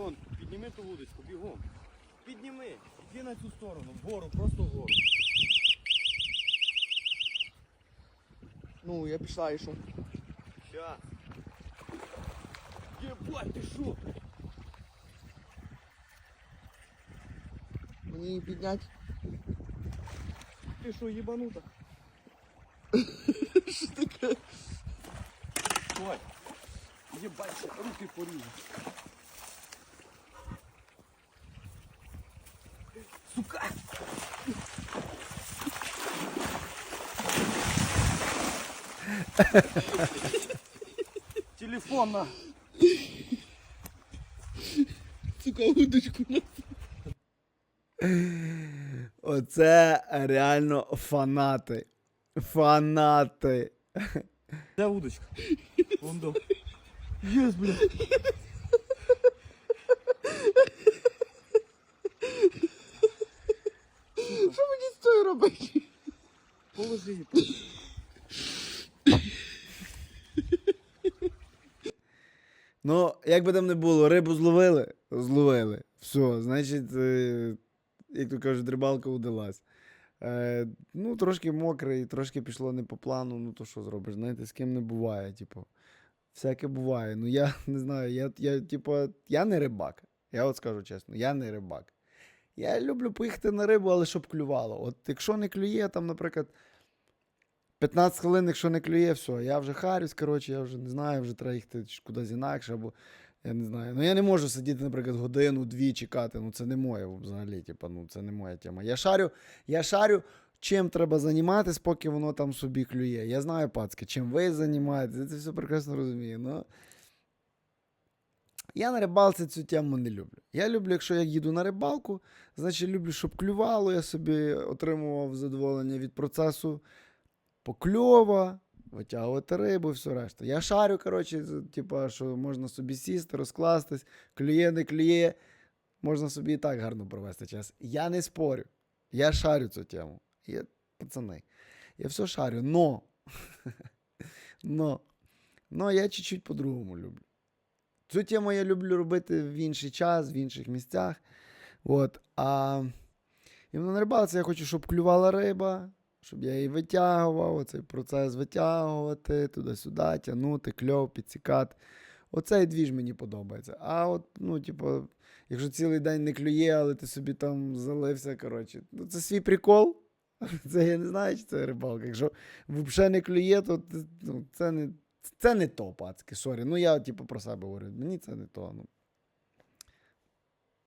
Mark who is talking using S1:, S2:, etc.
S1: Вон, підніми ту вудочку, бігом. Підніми. Іди на цю сторону, вгору, просто вгору.
S2: Ну, я пішла і що?
S1: Щас. Єбать, ти що?
S2: Мені її підняти.
S1: Ти що, єбанута?
S2: Що таке?
S1: Стой. Єбать, руки поріжу. Сука! Телефон на.
S2: Сука, удочку на. Оце реально фанати. Фанати.
S1: Де удочка? Вон до. Єс, бля.
S2: Робити?
S1: Положи її.
S2: Ну, як би там не було, рибу зловили, зловили. Все, значить, е, як то кажуть, рибалка удалась. Е, ну, трошки мокрий, трошки пішло не по плану, ну то що зробиш, знаєте, з ким не буває, типу. Всяке буває. Ну, я не знаю, я, я, типу, я не рибак. Я от скажу чесно, я не рибак. Я люблю поїхати на рибу, але щоб клювало. От якщо не клює, там, наприклад, 15 хвилин, якщо не клює, все, я вже харюсь, коротше, я вже не знаю, вже треба їхати кудись інакше, або я не знаю. Ну я не можу сидіти, наприклад, годину, дві чекати. Ну це не моє взагалі, типу, ну це не моя тема. Я шарю, я шарю, чим треба займатися, поки воно там собі клює. Я знаю, пацки, чим ви займаєтесь, я це все прекрасно розумію. Ну, я на рибалці цю тему не люблю. Я люблю, якщо я їду на рибалку, значить люблю, щоб клювало, я собі отримував задоволення від процесу покльова, витягувати рибу все решта. Я шарю, коротше, типа, що можна собі сісти, розкластись, клює, не клює, можна собі і так гарно провести час. Я не спорю. Я шарю цю тему. Я, пацани, я все шарю, но, но, но я чуть-чуть по-другому люблю. Цю тему я люблю робити в інший час, в інших місцях. От, а іменно на рибалці я хочу, щоб клювала риба, щоб я її витягував, оцей процес витягувати, туди-сюди, тягнути, кльов, підсікати. Оцей двіж мені подобається. А от, ну, типу, якщо цілий день не клює, але ти собі там залився, коротше, ну це свій прикол. Це я не знаю, чи це рибалка. Якщо взагалі не клює, то ну, це не, це не то, пацки, сорі. Ну я, типу, про себе говорю. Мені це не то. Ну.